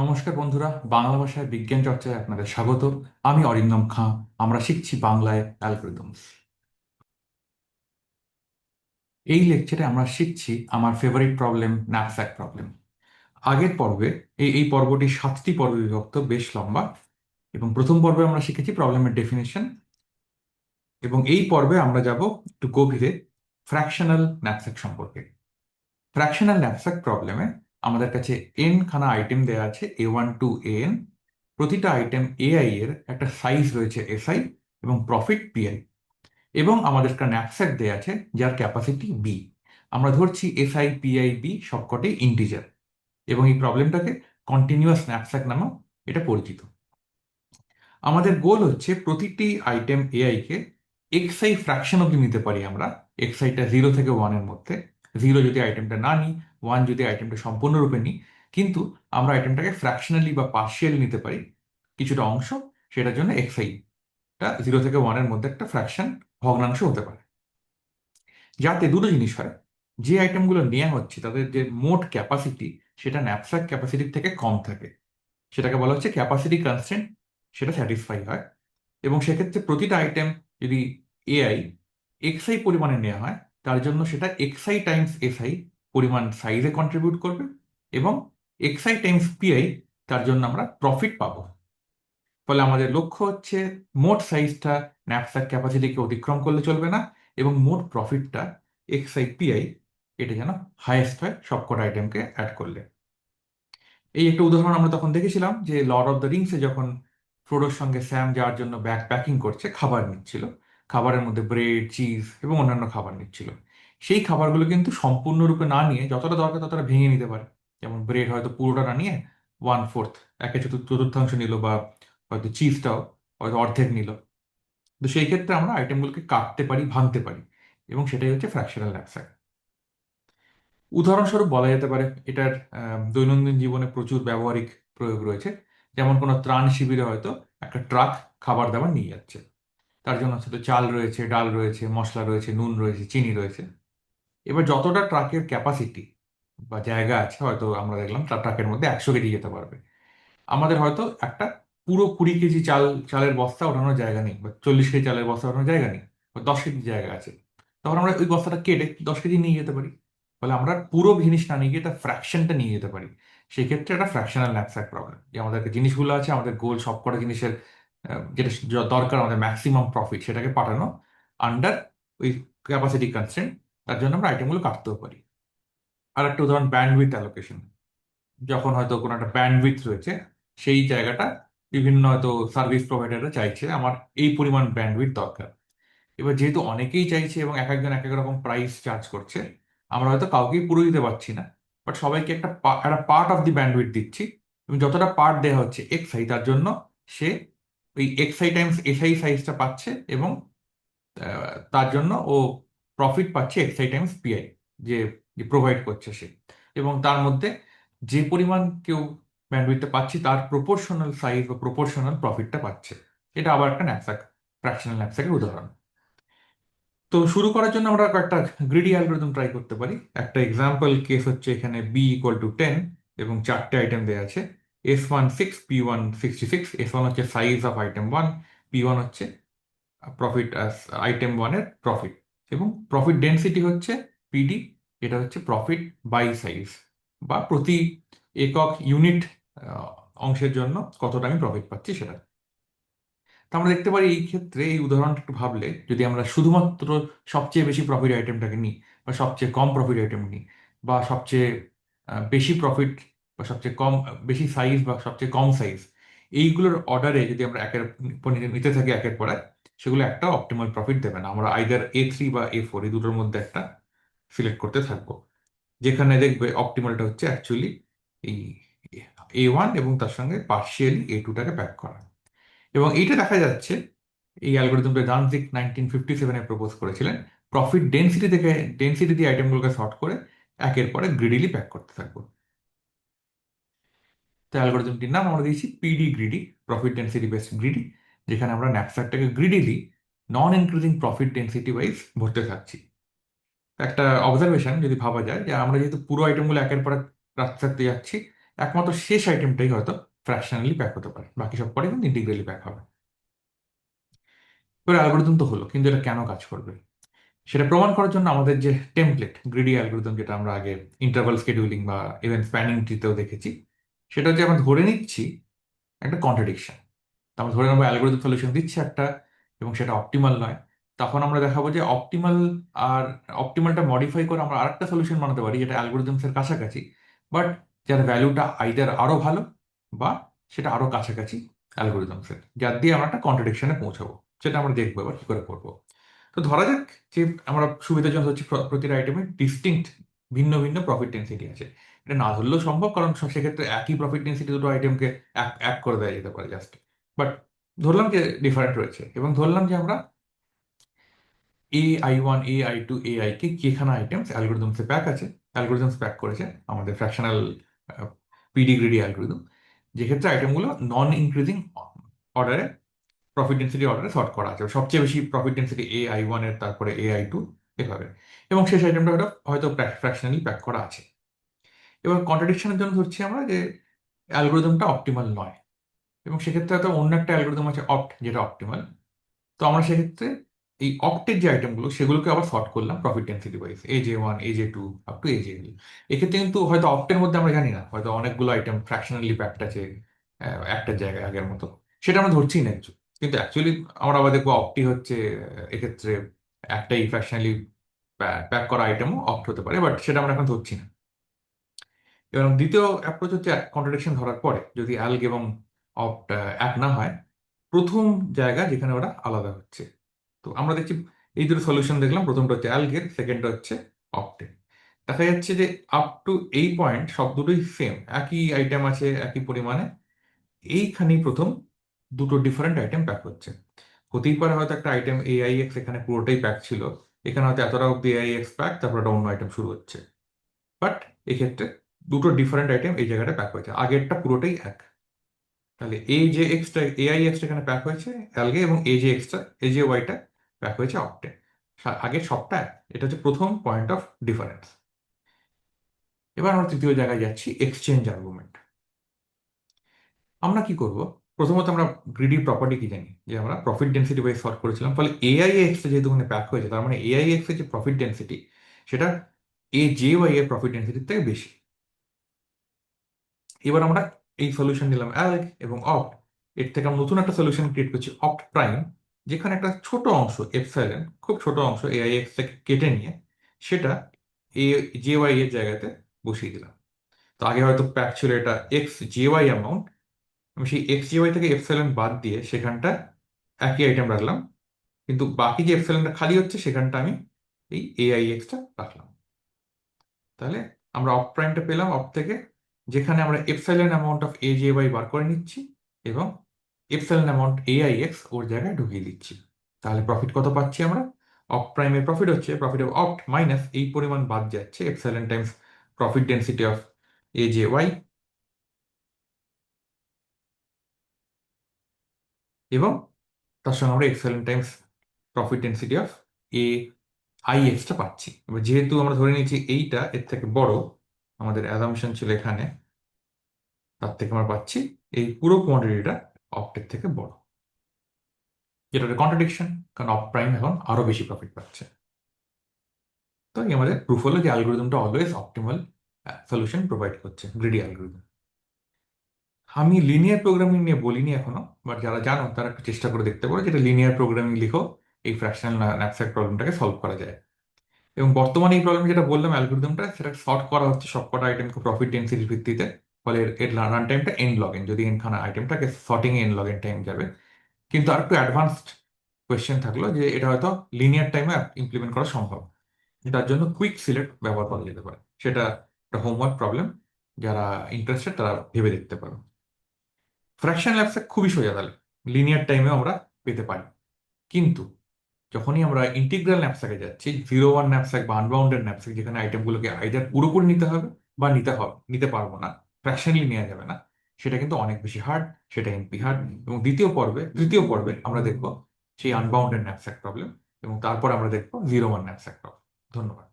নমস্কার বন্ধুরা, বাংলা ভাষায় বিজ্ঞান চর্চায় আপনাদের স্বাগত। আমি অরিন্দম খাঁ, আমরা শিখছি বাংলায় অ্যালগরিদমস এই লেকচারে আমরা শিখছি আমার ফেভারিট প্রবলেম ন্যাপস্যাক প্রবলেম আগের পর্বে, এই এই পর্বটি সাতটি পর্বে বিভক্ত, বেশ লম্বা। এবং প্রথম পর্বে আমরা শিখেছি প্রবলেমের ডেফিনেশন এবং এই পর্বে আমরা যাব একটু গভীরে ফ্র্যাকশনাল ন্যাপস্যাক সম্পর্কে। ফ্র্যাকশনাল ন্যাপস্যাক প্রবলেমে আমাদের কাছে এন খানা আইটেম দেওয়া আছে A one two A N প্রতিটা আইটেম এআই এর একটা সাইজ রয়েছে এসআই এবং প্রফিট পিআই এবং আমাদের একটা ন্যাপস্যাক দেওয়া আছে, যার ক্যাপাসিটি বি আমরা ধরছি এস এসআই পিআই বি সবকটাই ইন্টিজার এবং এই প্রবলেমটাকে কন্টিনিউয়াস স্ন্যাপস্যাক নামেও এটা পরিচিত। আমাদের গোল হচ্ছে প্রতিটি আইটেম এআই কে এক্সআই ফ্র্যাকশন অব্দি নিতে পারি আমরা। এক্সআইটা জিরো থেকে ওয়ানের মধ্যে। জিরো যদি আইটেমটা না নিই ওয়ান যদি আইটেমটা সম্পূর্ণরূপে নিই, কিন্তু আমরা আইটেমটাকে ফ্র্যাকশনালি বা পার্শিয়ালি নিতে পারি, কিছুটা অংশ, সেটার জন্য এক্সআইটা জিরো থেকে ওয়ানের মধ্যে একটা ফ্র্যাকশন ভগ্নাংশ হতে পারে। যাতে দুটো জিনিস হয়, যে আইটেমগুলো নেওয়া হচ্ছে, তাদের যে মোট ক্যাপাসিটি সেটা ন্যাপস্যাক ক্যাপাসিটির থেকে কম থাকে। সেটাকে বলা হচ্ছে ক্যাপাসিটি কনস্ট্যান্ট সেটা স্যাটিসফাই হয়। এবং সেক্ষেত্রে প্রতিটা আইটেম যদি এআই এক্সআই পরিমাণে নেওয়া হয়, তার জন্য সেটা এক্সআই টাইমস এসআই পরিমাণ সাইজে কন্ট্রিবিউট করবে এবং এক্সআই টাইমস পিআই তার জন্য আমরা প্রফিট পাবো। ফলে আমাদের লক্ষ্য হচ্ছে মোট সাইজটা ন্যাপস্যাক ক্যাপাসিটিকে অতিক্রম করলে চলবে না এবং মোট প্রফিটটা এক্সআই পিআই এটা যেন হাইয়েস্ট হয় সবকটা আইটেমকে অ্যাড করলে। এই একটা উদাহরণ আমরা তখন দেখেছিলাম যে লর্ড অফ দ্য রিংসে যখন ফ্রোডোর সঙ্গে স্যাম যাওয়ার জন্য ব্যাগ প্যাকিং করছে, খাবার নিচ্ছিল। খাবারের মধ্যে ব্রেড চিজ এবং অন্যান্য খাবার নিচ্ছিল। সেই খাবারগুলো কিন্তু সম্পূর্ণরূপে না নিয়ে যতটা দরকার ততটা ভেঙে নিতে পারে। যেমন ব্রেড হয়তো পুরোটা না নিয়ে ওয়ান ফোর্থ একে চতুর্থ, চতুর্থাংশ নিল বা হয়তো চিজটাও হয়তো অর্ধেক নিল। তো সেই ক্ষেত্রে আমরা আইটেমগুলোকে কাটতে পারি, ভাঙতে পারি এবং সেটাই হচ্ছে ফ্র্যাকশনাল ন্যাপস্যাক উদাহরণস্বরূপ বলা যেতে পারে, এটার দৈনন্দিন জীবনে প্রচুর ব্যবহারিক প্রয়োগ রয়েছে। যেমন কোনো ত্রাণ শিবিরে হয়তো একটা ট্রাক খাবার দাবার নিয়ে যাচ্ছে। তার জন্য হয়তো চাল রয়েছে, ডাল রয়েছে, মশলা রয়েছে, নুন রয়েছে, চিনি রয়েছে। এবার যতটা ট্রাকের ক্যাপাসিটি বা জায়গা আছে, হয়তো আমরা দেখলাম তার ট্রাকের মধ্যে একশো কেজি যেতে পারবে। আমাদের হয়তো একটা পুরো কুড়ি কেজি চাল, চালের বস্তা ওঠানোর জায়গা নেই বা চল্লিশ কেজি চালের বস্তা ওঠানোর জায়গা নেই বা দশ কেজি জায়গা আছে। তখন আমরা ওই বস্তাটা কেটে দশ কেজি নিয়ে যেতে পারি। ফলে আমরা পুরো জিনিস না নিয়ে গিয়ে তার ফ্র্যাকশনটা নিয়ে যেতে পারি। সেই ক্ষেত্রে একটা ফ্র্যাকশনাল ন্যাপস্যাক প্রবলেম যে আমাদের জিনিসগুলো আছে, আমাদের গোল সবকটা জিনিসের যেটা দরকার আমাদের ম্যাক্সিমাম প্রফিট সেটাকে পাঠানো আন্ডার ওই ক্যাপাসিটি কনস্ট্রেন্ট তার জন্য আমরা আইটেমগুলো কাটতেও পারি। আর একটা উদাহরণ ব্যান্ডউইথ অ্যালোকেশন যখন হয়তো কোনো একটা ব্যান্ডউইথ রয়েছে, সেই জায়গাটা বিভিন্ন হয়তো সার্ভিস প্রোভাইডাররা চাইছে, আমার এই পরিমাণ ব্যান্ডউইথ দরকার। এবার যেহেতু অনেকেই চাইছে এবং এক একজন এক এক রকম প্রাইস চার্জ করছে, আমরা হয়তো কাউকেই পুরো দিতে পারছি না। বাট সবাইকে একটা একটা পার্ট অফ দি ব্যান্ডউইথ দিচ্ছি। এবং যতটা পার্ট দেওয়া হচ্ছে এক্সআই তার জন্য সে ওই এক্সআই টাইমস এসআই সাইজটা পাচ্ছে এবং তার জন্য ও প্রফিট পাচ্ছে এক্সআই টাইমস পিআই যে প্রোভাইড করছে সে। এবং তার মধ্যে যে পরিমাণ কেউ ব্যান্ডউইথটা পাচ্ছি, তার প্রপোর্শনাল সাইজ বা প্রপোর্শনাল প্রফিটটা পাচ্ছে। এটা আবার একটা ন্যাপস্যাক ফ্র্যাকশনাল ন্যাপস্যাকের উদাহরণ। তো শুরু করার জন্য আমরা কয়েকটা গ্রিডি অ্যালগোরিদম ট্রাই করতে পারি। একটা এক্সাম্পল কেস হচ্ছে এখানে বি ইকুয়াল টু টেন এবং চারটে আইটেম দেওয়া আছে। S one six P one sixty six S one হচ্ছে size of item one P one হচ্ছে প্রফিট আইটেম ওয়ানের প্রফিট এবং প্রফিট ডেন্সিটি হচ্ছে পিডি এটা হচ্ছে প্রফিট বাই সাইজ বা প্রতি একক ইউনিট অংশের জন্য কতটা আমি প্রফিট পাচ্ছি সেটা। তা আমরা দেখতে পারি এই ক্ষেত্রে এই উদাহরণটা একটু ভাবলে যদি আমরা শুধুমাত্র সবচেয়ে বেশি প্রফিট আইটেমটাকে নিই বা সবচেয়ে কম প্রফিট আইটেম নিই বা সবচেয়ে বেশি প্রফিট বা সবচেয়ে কম, বেশি সাইজ বা সবচেয়ে কম সাইজ এইগুলোর অর্ডারে যদি আমরা একের নিতে থাকি একের পর এক সেগুলো একটা অপটিমাল প্রফিট দেবে না। আমরা আইদার এ থ্রি বা এ ফোর এই দুটোর মধ্যে একটা সিলেক্ট করতে থাকব। যেখানে দেখবে অপটিমালটা হচ্ছে অ্যাকচুয়ালি এই এ ওয়ান এবং তার সঙ্গে পার্শিয়ালি এ টুটাকে প্যাক করা। এবং এইটা দেখা যাচ্ছে, এই অ্যালগোরিদমটা দানজিক নাইনটিন ফিফটি সেভেনে প্রপোজ করেছিলেন। প্রফিট ডেন্সিটি থেকে ডেন্সিটি দিয়ে আইটেমগুলোকে সর্ট করে একের পরে গ্রিডিলি প্যাক করতে থাকব। তো অ্যালগোরিদমটির নাম আমরা দিয়েছি PD greedy profit density based greedy যেখানে আমরা ন্যাপস্যাকটাকে greedily non increasing profit density wise ভরতে থাকছি। একটা অবজারভেশন যদি ভাবা যায় যে আমরা যেহেতু পুরো আইটেমগুলো একের পর এক রাখতে যাচ্ছি, একমাত্র শেষ আইটেমটাই হয়তো ফ্র্যাকশনালি প্যাক হতে পারে। বাকি সব পরে কিন্তু ইন্টিগ্রালি প্যাক হবে। এবার অ্যালগোরিদম তো হলো, কিন্তু এটা কেন কাজ করবে? সেটা প্রমাণ করার জন্য আমাদের যে টেমপ্লেট গ্রিডি অ্যালগোরিদম যেটা আমরা আগে ইন্টারভাল স্কেডিউলিং বা ইভেন স্প্যানিং ট্রিতেও দেখেছি, সেটা হচ্ছে আমরা ধরে নিচ্ছি একটা কন্ট্রাডিকশন আমরা ধরে নেব অ্যালগোরিদম সলিউশন দিচ্ছে একটা এবং সেটা অপটিমাল নয়। তখন আমরা দেখাবো যে অপটিমাল আর অপটিমালটা মডিফাই করে আমরা আরেকটা সলিউশন বানাতে পারি, যেটা অ্যালগোরিদমসের কাছাকাছি। বাট যার ভ্যালুটা আইদার আরও ভালো বা সেটা আরও কাছাকাছি অ্যালগোরিদমসের যার দিয়ে আমরা একটা কন্ট্রাডিকশনে পৌঁছাবো, সেটা আমরা দেখব এবার কী করে করব। তো ধরা যাক যে আমরা সুবিধাজনক হচ্ছে প্র- প্রতিটা আইটেমে ডিস্টিংক্ট ভিন্ন ভিন্ন প্রফিট ডেন্সিটি আছে। এটা না ধরলেও সম্ভব, কারণ সেক্ষেত্রে একই প্রফিট ডেন্সিটি দুটো আইটেমকে এক এক করে দেওয়া যেতে পারে জাস্ট বাট ধরলাম যে ডিফারেন্ট রয়েছে। এবং ধরলাম যে আমরা a i one a i two a i k যেখানে আইটেমস অ্যালগোরিদমসে প্যাক আছে অ্যালগোরিদমস প্যাক করেছে আমাদের ফ্র্যাকশনাল পিডি গ্রিডি অ্যালগোরিদম যেক্ষেত্রে আইটেমগুলো নন ইনক্রিজিং অর্ডারে প্রফিট ডেন্সিটি অর্ডারে সর্ট করা আছে। সবচেয়ে বেশি প্রফিট ডেন্সিটি এ আই ওয়ানের, তারপরে এ আই টু এভাবে এবং শেষ আইটেমটা হয়তো হয়তো ফ্র্যাকশনালি প্যাক করা আছে। এবার কন্ট্রাডিকশনের জন্য ধরছি আমরা যে অ্যালগোরিদমটা অপটিমাল নয়। এবং সেক্ষেত্রে হয়তো অন্য একটা অ্যালগোরিদম আছে অপ্ট যেটা অপটিমাল তো আমরা সেক্ষেত্রে এই অক্টের যে আইটেমগুলো সেগুলোকে আবার সর্ট করলাম profit density wise A J one A J two up to A J এক্ষেত্রে কিন্তু হয়তো অক্টের মধ্যে আমরা জানি না, হয়তো অনেকগুলো আইটেম ফ্র্যাকশনালি প্যাকড আছে একটা জায়গায় আগের মতো। সেটা আমরা ধরছি না একটু কিন্তু অ্যাকচুয়ালি আমরা আবার দেখব অপটি হচ্ছে এক্ষেত্রে একটাই ফ্র্যাকশনালি প্যাক করা আইটেমও অপ্ট হতে পারে বাট সেটা আমরা এখন ধরছি না। এবং দ্বিতীয় অ্যাপ্রোচ হচ্ছে কন্ট্রাডিকশন ধরার পরে, যদি অ্যালগ এবং এক না হয়, প্রথম জায়গা যেখানে ওরা আলাদা হচ্ছে। তো আমরা দেখছি এই দুটো সলিউশন দেখলাম, প্রথমটা হচ্ছে অ্যালগের সেকেন্ডটা হচ্ছে অপ্টের দেখা যাচ্ছে যে আপ টু এই পয়েন্ট সব দুটোই সেম একই আইটেম আছে, একই পরিমাণে। এইখানেই প্রথম দুটো ডিফারেন্ট আইটেম প্যাক হচ্ছে। হতেই পারে হয়তো একটা আইটেম এআইএক্স এখানে পুরোটাই প্যাক ছিল, এখানে হয়তো এতটা অব্দি এআই এক্স প্যাক তারপর একটা অন্য আইটেম শুরু হচ্ছে। বাট এক্ষেত্রে দুটো ডিফারেন্ট আইটেম এই জায়গাটা প্যাক হয়েছে, আগেরটা পুরোটাই এক। তাহলে এ যে এক্সটা এআই এক্সটা এখানে প্যাক হয়েছে অ্যালগে এবং এ যে এক্সটা এ যে ওয়াইটা প্যাক হয়েছে অক্টে আগের সবটা এটা হচ্ছে প্রথম পয়েন্ট অফ ডিফারেন্স এবার আমরা তৃতীয় জায়গায় যাচ্ছি এক্সচেঞ্জ আর্গুমেন্ট আমরা কি করব? প্রথমত আমরা গ্রিডি প্রপার্টি কি জানি? যে আমরা প্রফিট ডেন্সিটি ওয়াইজ সর্ট করেছিলাম ফলে এআই এক্স যেহেতু ওখানে প্যাক হয়েছে, তার মানে এআই এক্সের যে প্রফিট ডেন্সিটি সেটা এ জে ওয়াই এর প্রফিট ডেন্সিটির থেকে বেশি। এবার আমরা এই সলিউশন নিলাম অ্যালগ এবং অপ্ট এর থেকে আমরা নতুন একটা সলিউশন ক্রিয়েট করছি অপ্ট প্রাইম যেখানে একটা ছোট অংশ এপসাইলেন খুব ছোট অংশ এআই এক্স থেকে কেটে নিয়ে সেটা এ জে ওয়াই এর জায়গাতে বসিয়ে দিলাম। তো আগে হয়তো প্যাক ছিল এটা এক্স জে ওয়াই অ্যামাউন্ট আমি সেই এক্স জে ওয়াই থেকে এপসাইলন বাদ দিয়ে সেখানটা একই আইটেম রাখলাম, কিন্তু বাকি যে এপসাইলনটা খালি হচ্ছে সেখানটা আমি এই এআই এক্সটা রাখলাম। তাহলে আমরা অফ প্রাইমটা পেলাম অফ থেকে যেখানে আমরা epsilon amount of A J Y বার করে নিচ্ছি এবং এপসাইলন অ্যামাউন্ট এআই এক্স ওর জায়গায় ঢুকিয়ে দিচ্ছি। তাহলে প্রফিট কত পাচ্ছি আমরা? অফ প্রাইমের প্রফিট হচ্ছে প্রফিট অফ অফ মাইনাস এই পরিমাণ বাদ যাচ্ছে epsilon times profit density of A J Y এবং তার সঙ্গে আমরা excellent times profit density of A I extra পাচ্ছি। এবার যেহেতু আমরা ধরে নিয়েছি এইটা, এর থেকে বড় আমাদের অ্যাজামশন ছিল এখানে। তার থেকে আমরা পাচ্ছি এই পুরো কোয়ান্টিটিটা অফটের থেকে বড়। যেটা কন্ট্রাডিকশন কারণ অফ প্রাইম এখন আরও বেশি প্রফিট পাচ্ছে। তো এই আমাদের প্রুফ হলো যে অ্যালগোরিদমটা অলওয়েজ অপটিমাল সলিউশন প্রোভাইড করছে গ্রিডি অ্যালগোরিদম আমি লিনিয়ার প্রোগ্রামিং নিয়ে বলিনি এখনও বাট যারা জানো, তারা একটু চেষ্টা করে দেখতে পারো, যেটা লিনিয়ার প্রোগ্রামিং লিখো, এই ফ্র্যাকশনাল ন্যাপস্যাক প্রবলেমটাকে সলভ করা যায়। এবং বর্তমানে এই প্রবলেম যেটা বললাম অ্যালগোরিদমটা সেটা শর্ট করা হচ্ছে সবকটা আইটেমকে প্রফিট ডেন্সিটির ভিত্তিতে। ফলে এর রান টাইমটা এন লগ এন যদি এনখানা আইটেমটাকে sorting N log N time যাবে। কিন্তু আর একটু অ্যাডভান্সড কোয়েশ্চেন থাকল যে এটা হয়তো লিনিয়ার টাইমে ইমপ্লিমেন্ট করা সম্ভব। তার জন্য কুইক সিলেক্ট ব্যবহার করা যেতে পারে। সেটা একটা হোমওয়ার্ক প্রবলেম যারা ইন্টারেস্টেড তারা ভেবে দেখতে পারো। ফ্র্যাকশন ল্যাবসে খুবই সোজা তাহলে। লিনিয়ার টাইমেও আমরা পেতে পারি। কিন্তু যখনই আমরা ইন্টিগ্রাল ন্যাপসাকে যাচ্ছি জিরো ওয়ান ন্যাপসাক বা আনবাউন্ডেড ন্যাপসাক যেখানে আইটেমগুলোকে আইদার পুরোপুরি নিতে হবে বা নিতে হবে, নিতে পারব না ফ্র্যাকশনালি নেওয়া যাবে না, সেটা কিন্তু অনেক বেশি হার্ড সেটা এনপি হার্ড এবং দ্বিতীয় পর্বে, তৃতীয় পর্বে আমরা দেখব সেই আনবাউন্ডেড ন্যাপস্যাক প্রবলেম এবং তারপর আমরা দেখব জিরো ওয়ান ন্যাপস্যাক প্রবলেম ধন্যবাদ।